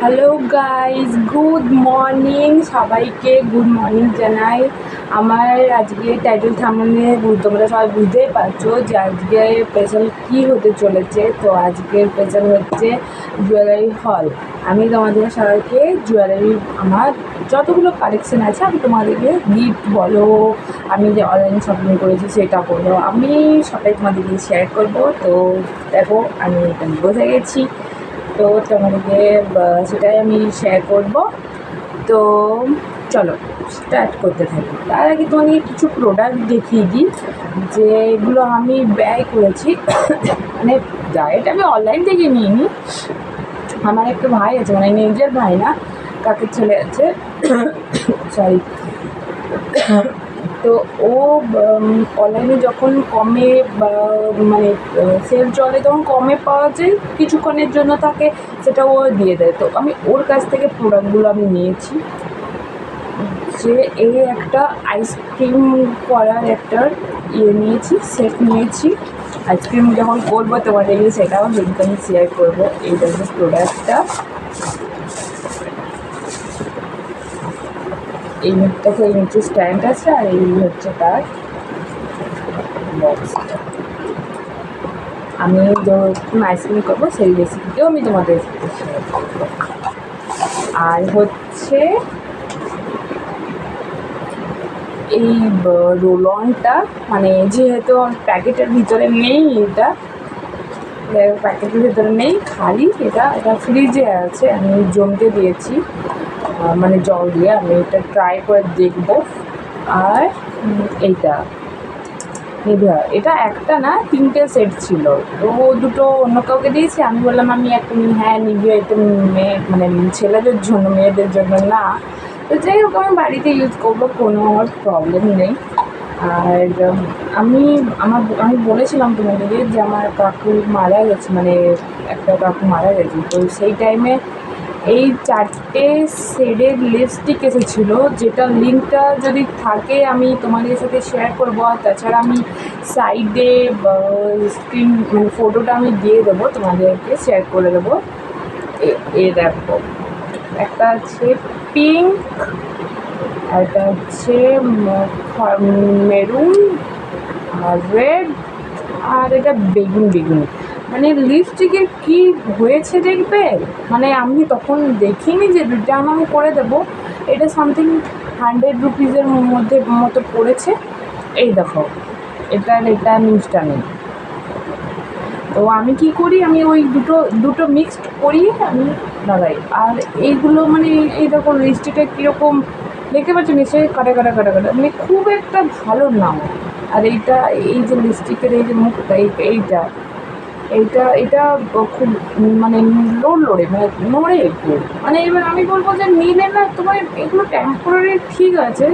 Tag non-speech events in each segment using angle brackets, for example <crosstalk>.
Hello guys good morning সবাইকে good morning জানাই। আমার আজকে টাইটেল থামনে তোমরা সবাই বুঝতেই পারছ যে আজকে স্পেশাল কী হতে চলেছে। তো আজকের স্পেশাল হচ্ছে জুয়েলারি হল আমি তোমাদের সবাইকে জুয়েলারি আমার যতগুলো কালেকশন আছে, আমি তোমাদেরকে গিফট বলো, আমি যে অনলাইন শপিং করেছি সেটা বলো। আমি সবাই তোমাদেরকে শেয়ার করব। তো দেখো, আমি এখানে বসে গেছি। তো তোমাদেরকে সেটাই আমি শেয়ার করব। তো চলো স্টার্ট করতে থাকি। তার আগে তোমাদেরকে কিছু প্রোডাক্ট দেখিয়ে দিই, যে এগুলো আমি ব্যয় করেছি। মানে ডায়েট আমি অনলাইন থেকে নিইনি। আমার একটা ভাই আছে মানে নিজের ভাই না, কাকের ছেলে আছে। <coughs> সরি তো ও অনলাইনে যখন কমে মানে সেল চলে তখন কমে পাওয়া যায় কিছুক্ষণের জন্য তাকে সেটা ও দিয়ে দেয়। তো আমি ওর কাছ থেকে প্রোডাক্টগুলো আমি নিয়েছি। যে এই একটা আইসক্রিম করার একটা ইয়ে নিয়েছি, সেট নিয়েছি। আইসক্রিম যখন করব তোমাদেরকে সেটাও লিঙ্ক আমি শেয়ার করব এইটা হচ্ছে প্রোডাক্টটা এই দেখো এই নিচে স্ট্যান্ড আছে আর এই হচ্ছে তার আমি যখন আইসক্রিম করব, সেই রেসিপিটাও আমি তোমাদের আর হচ্ছে এই রোল অনটা মানে যেহেতু প্যাকেটের ভিতরে নেই এটা, প্যাকেটের ভিতরে নেই, খালি এটা এটা ফ্রিজে আছে, আমি জমতে দিয়েছি। মানে জল দিয়ে আমি এটা ট্রাই করে দেখব। আর এইটা। নিভিয়া এটা একটা না, তিনটে সেট ছিল। তো ও দুটো অন্য কাউকে দিয়েছি। আমি বললাম, আমি একটা হ্যাঁ নিভিয়া এটা মেয়ে মানে ছেলেদের জন্য, মেয়েদের জন্য না। তো যাই হোক, আমি বাড়িতে ইউজ করব, কোনো আমার প্রবলেম নেই। আর, আমি, আমার, আমি বলেছিলাম তোমাদেরকে যে আমার কাকু মারা গেছে মানে একটা কাকু মারা গেছে। তো সেই টাইমে এই চারটে শেডের লিপস্টিক এসেছিল, যেটা লিঙ্কটা যদি থাকে আমি তোমাদের সাথে শেয়ার করব। আর তাছাড়া আমি সাইডে স্ক্রিন মানে ফটোটা আমি দিয়ে দেবো, তোমাদেরকে শেয়ার করে দেবো। এ- দেখো, একটা আছে পিঙ্ক একটা হচ্ছে মেরুন আর রেড আর এটা বেগুন বেগুন। মানে লিপস্টিকের কি হয়েছে দেখবে? মানে আমি তখন দেখিনি যে রিটার্ন আমি করে দেবো। এটা সামথিং হান্ড্রেড রুপিসের মধ্যে মতো পড়েছে। এই দেখো, এটার এটা নিউজটা নেই তো আমি কি করি? আমি ওই দুটো দুটো মিক্সড করিয়ে আমি লাগাই। আর এইগুলো মানে এই দেখো লিপস্টিকটা কীরকম, দেখতে পাচ্ছ নিশ্চয়ই কাটা কাটা কাটা কাটা। মানে খুব একটা ভালো নাম আর এইটা, এই যে লিপস্টিকের এই যে মুখটা, এই, এইটা। এইটা এটা খুব মানে লোড লোড়ে মানে নড়ে একটু। মানে এবার আমি বলব যে নিলে না তোমার এগুলো টেম্পোরারি ঠিক আছে।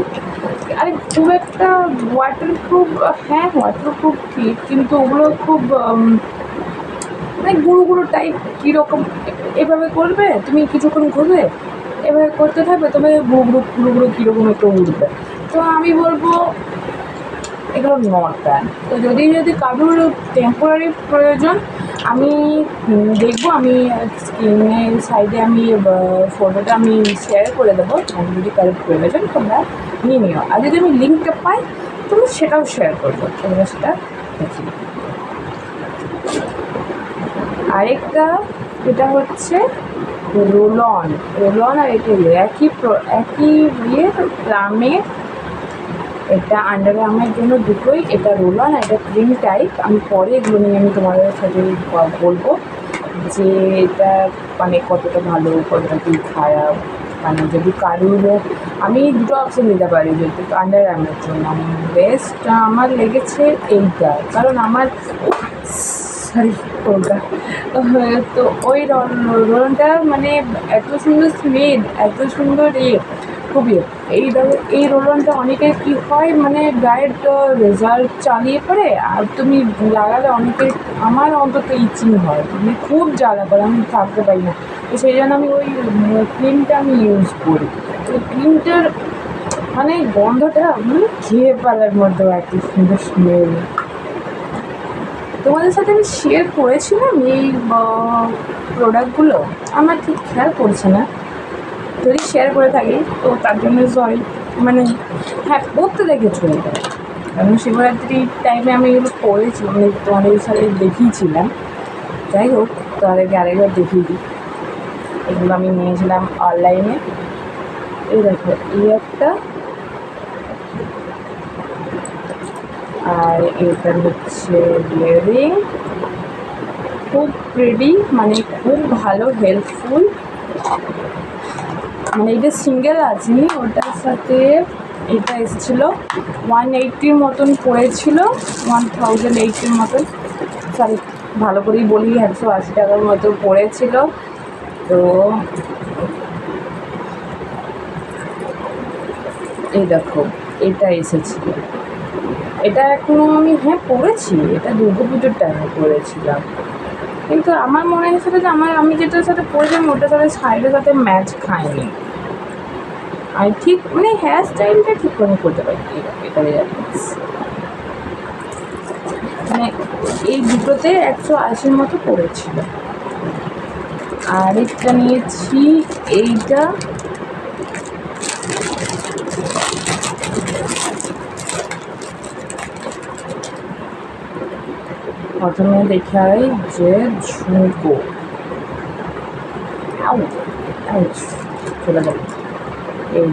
আরে খুব একটা ওয়াটারপ্রুফ হ্যাঁ ওয়াটারপ্রুফ ঠিক, কিন্তু ওগুলো খুব মানে গুঁড়ো গুঁড়ো টাইপ কীরকম, এভাবে করবে, তুমি কিছুক্ষণ ঘুরবে, এভাবে করতে থাকবে, তবে গুঁড়ো গুঁড়ো গুঁড়ো গুঁড়ো কীরকম একটু উঠবে তো আমি বলব এগুলো নট ব্যাড তো যদি যদি কারোর টেম্পোরারি প্রয়োজন আমি দেখব আমি স্ক্রিনের সাইডে আমি ফটোটা আমি শেয়ার করে দেবো। যদি কারোর প্রয়োজন তোমরা নিয়ে নিও। আর যদি আমি লিঙ্কটা পাই তুমি সেটাও শেয়ার করব। তোমরা সেটা দেখি আরেকটা এটা হচ্ছে রোলন রোলন আর ইয়ে, একই একই ইয়ে প্লামের এটা আন্ডার জন্য দুটোই, এটা রোলন আর এটা ক্রিম টাইপ আমি পরে এগুলো নিয়ে আমি তোমাদের সাথে বলব যে এটা মানে কতটা ভালো, কতটা কি খারাপ মানে যদি কারুর আমি দুটো অপশন দিতে পারি যদি আন্ডার জন্য। বেস্ট আমার লেগেছে এইটা। কারণ আমার সরি ওটা। তো ওই রোলনটা মানে এত সুন্দর স্মেল এত সুন্দর এ খুবই। এই এই রোলনটা অনেকে কী হয় মানে গায়ের রেজাল্ট চালিয়ে পড়ে আর তুমি লাগালে অনেকে, আমার অন্তত ইচিং হয়। মানে খুব জ্বালা করে, আমি থাকতে পারি না। তো সেই জন্য আমি ওই ক্রিমটা আমি ইউজ করি। তো ক্রিমটার মানে গন্ধটা মানে খেয়ে পালার মধ্যে এত সুন্দর স্মেল তোমাদের সাথে আমি শেয়ার করেছিলাম এই প্রোডাক্টগুলো আমার ঠিক খেয়াল পড়ছে না। যদি শেয়ার করে থাকি, তো তার জন্য সরি মানে হ্যাঁ পড়তে দেখেছ কারণ শিবরাত্রির টাইমে আমি এগুলো পড়েছি মানে তোমাদের সাথে দেখিয়েছিলাম। যাই হোক তাদেরকে আরেকবার দেখিয়ে দিই। এগুলো আমি নিয়েছিলাম অনলাইনে এই দেখো, এই একটা। আর এটা হচ্ছে ইয়ারিং খুব প্রিডি মানে খুব ভালো হেল্পফুল মানে এটা সিঙ্গেল আছে ওটার সাথে এটা এসেছিল। ওয়ান এইটির মতন পড়েছিল ওয়ান থাউজেন্ড এইটির মতন। সরি ভালো করেই বলি, একশো আশি টাকার মতো পড়েছিল। তো এই দেখো, এটা এসেছিল। এটা এখনও আমি হ্যাঁ পড়েছি। এটা দুর্গা পুজোর টাইমে পড়েছিলাম। কিন্তু আমার মনে হয়েছিল যে আমার, আমি যেটার সাথে পড়েছিলাম ওটার সাথে শাড়িটার সাথে ম্যাচ খায়নি। আর ঠিক মানে হেয়ার স্টাইলটা ঠিক করে করতে পারি এটা মানে এই দুটোতে একশো আশির মতো পড়েছিল। আর একটা নিয়েছি, এইটা প্রথমে দেখাই যে ঝুঁকো চলে গেল। এই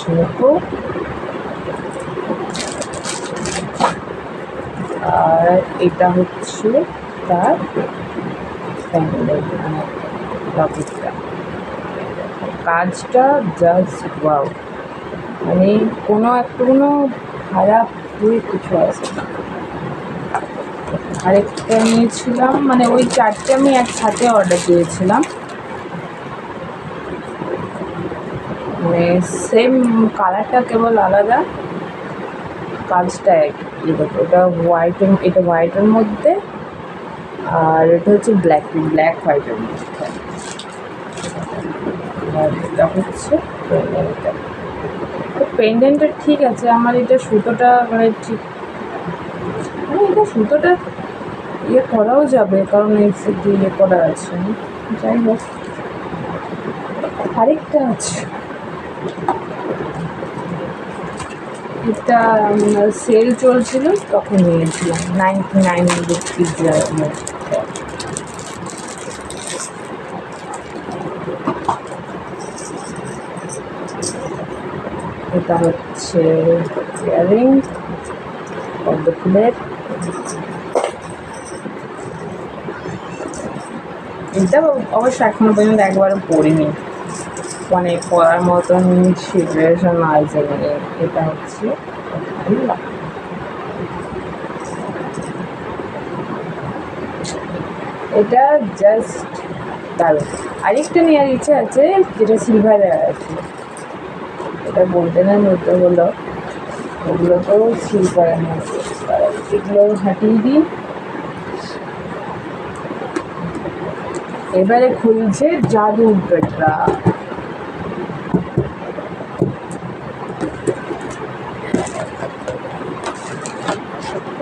ঝুঁকো আর এটা হচ্ছে তার মানে লকেটটা কাজটা জাস্ট ওয়াও মানে কোনো একটা কোনো খারাপ হয়ে কিছু আসে না আরেকটা নিয়েছিলাম মানে ওই চারটে আমি একসাথে অর্ডার দিয়েছিলাম। মানে সেম কালারটা কেবল আলাদা, কাজটা এক দেখো, এটা হোয়াইট এটা হোয়াইটের মধ্যে, আর এটা হচ্ছে ব্ল্যাক ব্ল্যাক হোয়াইটের মধ্যে। এটা হচ্ছে পেন্ডেন্টটা পেন্ডেন্টটা ঠিক আছে, আমার এটা সুতোটা মানে ঠিক মানে এটা সুতোটা ইয়ে করাও যাবে, কারণ এক্সে দিয়ে ইয়ে করা আছে। যাই হোক। আরেকটা আছে। এটা সেল চলছিল, তখন নিয়েছিলাম। নাইনটি নাইন রুপিজ এটা হচ্ছে ইয়ারিং পদ্ম ফুলের এটা অবশ্য এখনও পর্যন্ত একবারও পড়িনি। মানে পড়ার মতন সিচুয়েশন আছে এটা হচ্ছে এটা জাস্ট দারুণ। আরেকটা নেওয়ার ইচ্ছে আছে, যেটা সিলভারের আছে এটা বলতে না বলতে হলো। ওগুলো তো সিলভারের আছে এগুলো হাঁটিয়ে দিই। এবারে খুলছে জাদু পেটরা।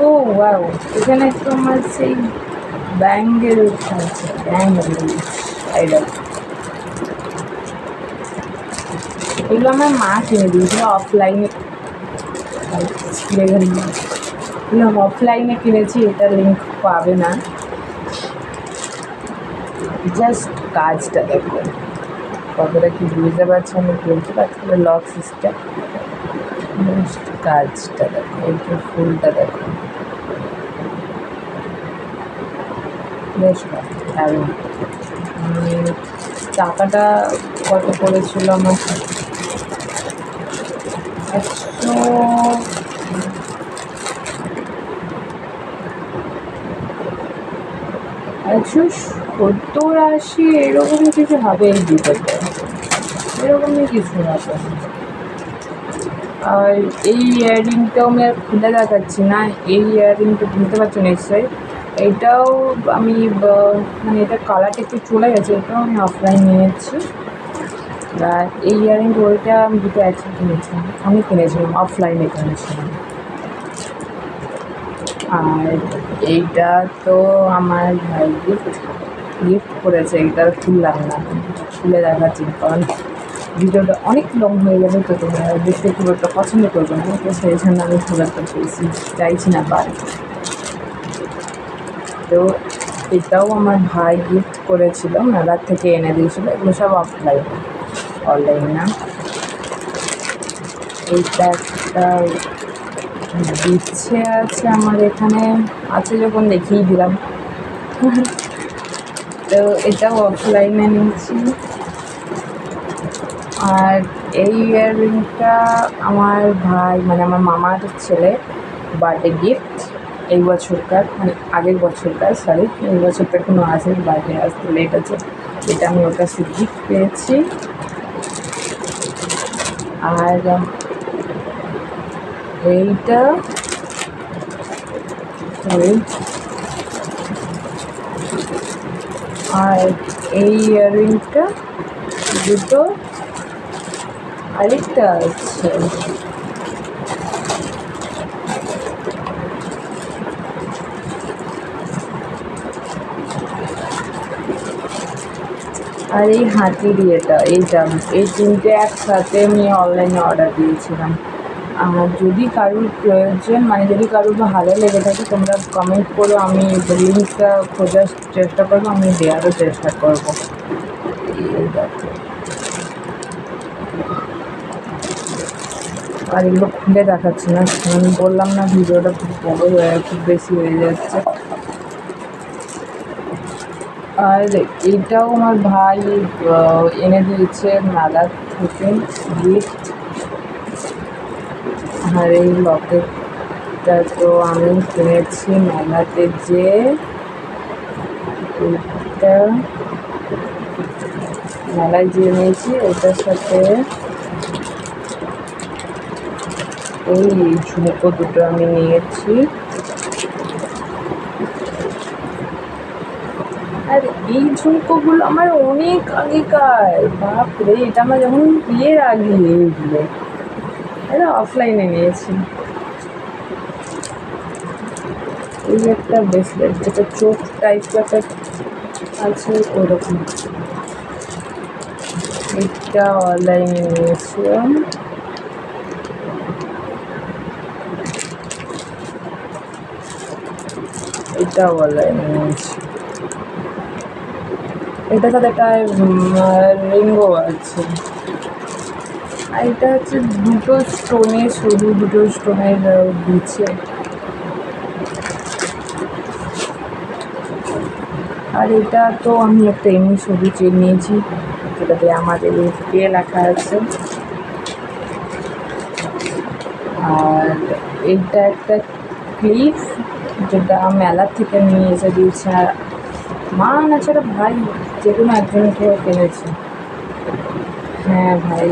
ও ওয়াও এখানে তোমার সেই ব্যাঙ্গেল আছে আইডল এগুলো আমার মা কিনে দিয়েছিল অফলাইনে ছিঁড়ে গেল অফলাইনে কিনেছি, এটা লিঙ্ক পাবে না। জাস্ট কাজটা দেখো। কতটা কি বুঝতে পারছি আমি বলতে পারছি লক সিস্টেম কাজটা দেখো, এই যে ফুলটা দেখো। বেশ টাকাটা কত করেছিল আমার? একশো একশো সত্তর আশি এরকম কিছু হবে এই জুতোতে এরকমই কিছু হবে। আর এই ইয়াররিংটাও আমি আর খুলে দেখাচ্ছি না। এই ইয়াররিংটা বুঝতে পারছ নিশ্চয়ই। এইটাও আমি মানে এটা কালারটা একটু চলে গেছে, এটাও আমি অফলাইন নিয়েছি। আর এই ইয়ারিং ওইটা আমি দুটো একসাথে কিনেছিলাম আমি কিনেছিলাম অফলাইনে কিনেছিলাম। আর এইটা তো আমার ভাই গিফট করেছে, এটা খুললাম না। খুলে দেখাচ্ছি কারণ ভিডিওটা অনেক লং হয়ে যাবে তো তোমরা দেখতে খুব একটা পছন্দ করবে না, তো সেই জন্য আমি খুব একটা বেশি চাইছি না পার তো এটাও আমার ভাই গিফট করেছিল, মেলার থেকে এনে দিয়েছিল, এগুলো সব অফলাইন অনলাইন না। এইটা একটা দিচ্ছে আছে আমার এখানে, আছে যখন দেখিয়ে দিলাম। তো এটাও অফলাইনে নিয়েছি। আর এই ইয়াররিংটা আমার ভাই মানে আমার মামার ছেলে বার্থডে গিফট এই বছরকার মানে আগের বছরকার সরি এই বছরটা কোনো আছে বার্থডে আসতে লেট আছে। এটা আমি ওর কাছে গিফট পেয়েছি। আর এইটা আর এই ইয়াররিংটা দুটো আরেকটা আছে। আর এই হাতির ইয়েটা এইটা এই তিনটে একসাথে আমি অনলাইনে অর্ডার দিয়েছিলাম। আর যদি কারোর প্রয়োজন মানে যদি কারোর ভালো লেগে থাকে, তোমরা কমেন্ট করো, আমি লিঙ্কটা খোঁজার চেষ্টা করব, আমি দেওয়ারও চেষ্টা করব। আর এগুলো খুলে দেখাচ্ছি না, আমি বললাম না, ভিডিওটা খুব বড় হয়ে, খুব বেশি হয়ে যাচ্ছে। আর এইটাও আমার ভাই এনে দিয়েছে মেলার থেকে গিফট আর এই লকেটটা তো আমি কিনেছি মেলাতে যে এটা মেলায় যে নিয়েছি, ওটার সাথে এই ঝুমকো দুটো আমি নিয়েছি। আর এই ঝুমকোগুলো আমার অনেক আগেকার। বাপরে, এটা আমার যখন বিয়ের আগে এইগুলো এটা অফলাইনে নিয়েছি। এই একটা ব্রেসলেট যেটা চোখ টাইপ আছে, ওরকম। এটা অনলাইনে নিয়েছিলাম। এটা অনলাইনে নিয়েছি। সাথে একটা রিঙ্গো আছে। আর এটা হচ্ছে দুটো স্টোনের সরু দুটো স্টোনের দিচ্ছে আর এটা তো আমি একটা এমনি ছবি চেয়ে নিয়েছি, যেটাতে আমাদের কে লেখা আছে। আর এইটা একটা ক্লিপ যেটা মেলার থেকে নিয়ে এসে দিয়েছে। আর মা না ছাড়া ভাই, যে কোনো একজনকে কিনেছে। হ্যাঁ ভাই।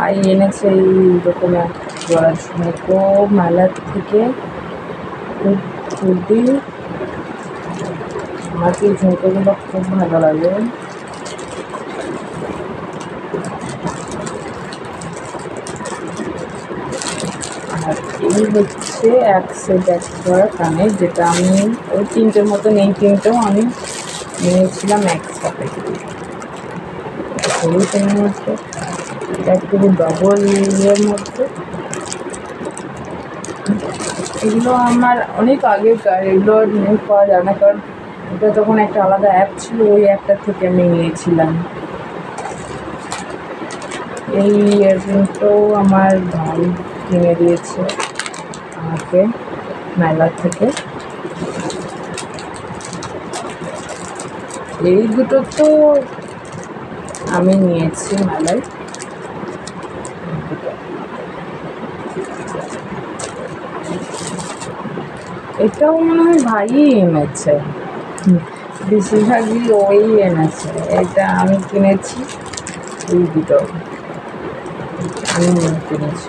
এনেছে। এনেছে এইরকম এক জোড়া ঝুমকো মেলার থেকে খুব খুবই আমার এই ঝুমকোগুলো খুব ভালো লাগে আর এই হচ্ছে এক সেট এক জোড়া কানের যেটা আমি ওই তিনটের মতন, এই তিনটেও আমি নিয়েছিলাম একসাথে সরু পেনের মধ্যে এটা একটু ডবল ইয়ের মধ্যে। এগুলো আমার অনেক আগেকার এগুলো নেই পাওয়া যায় না, কারণ এটা তখন একটা আলাদা অ্যাপ ছিল, ওই অ্যাপটা থেকে আমি নিয়েছিলাম। এই ইয়াররিংটাও আমার ভাই কিনে দিয়েছে আমাকে মেলা থেকে। এই দুটো তো আমি নিয়েছি মেলায়। এটাও মনে হয় ভাইই এনেছে। বেশিরভাগই ওই এনেছে। এটা আমি কিনেছি, এই দুটো। আমি কিনেছি।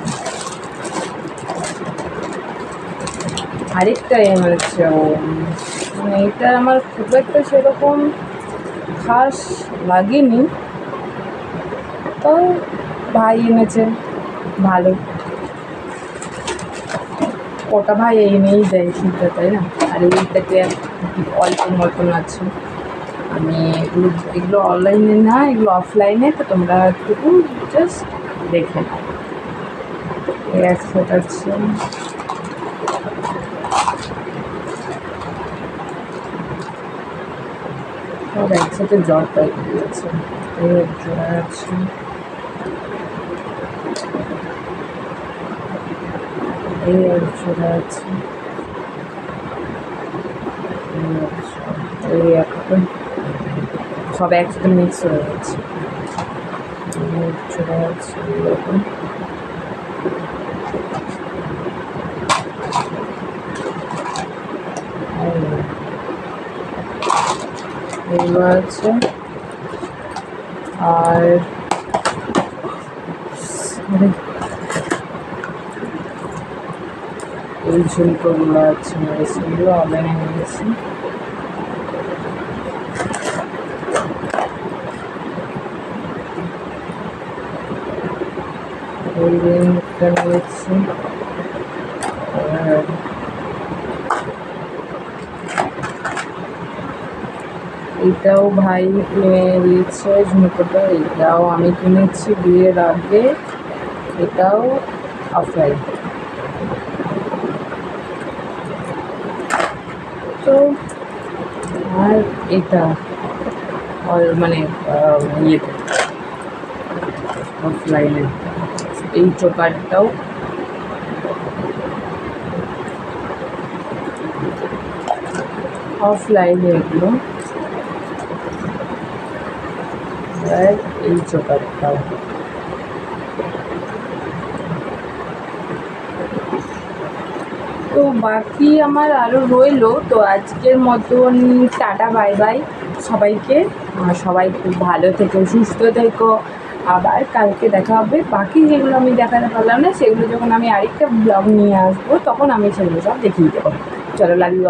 আরেকটা এনেছে ও। মানে এটা আমার খুব একটা সেরকম খাস লাগেনি। তো ভাই এনেছে, ভালো। ওটা ভাই এনেই দেয় ঠিক তাই না? আর এইটাকে অল্প মতন আছে। আমি এগুলো এগুলো অনলাইনে না, এগুলো অফলাইনে তো তোমরা একটু জাস্ট দেখে নাও। এই আছে। একসাথে জ্বর টাইপ দিয়েছে এই আছে। এই জোড়া আছে এই জোড়া- সব একসাথে মিক্স হয়ে গেছে এই আছে এরকম এগুলো আছে আর এই ঝুমকোগুলো আছে নিয়েছি এই রিংটা নিয়েছি আর এটাও ভাই কিনে দিয়েছে ঝুমকোটা এটাও আমি কিনেছি বিয়ের আগে, এটাও অফলাইন তো আর এটা অল- মানে আহ, ইয়েতে অফলাইনে এই চোকারটাও অফলাইনে এগুলো আর এই চোকারটাও তো বাকি আমার আরও রইল, তো আজকের মতন টাটা, বাই বাই। সবাইকে সবাই খুব ভালো থেকো, সুস্থ থেকো। আবার কালকে দেখা হবে। বাকি যেগুলো আমি দেখাতে পারলাম না, সেগুলো যখন আমি আরেকটা ব্লগ নিয়ে আসব, তখন আমি সেগুলো সব দেখিয়ে দেবো। চলো লাগবে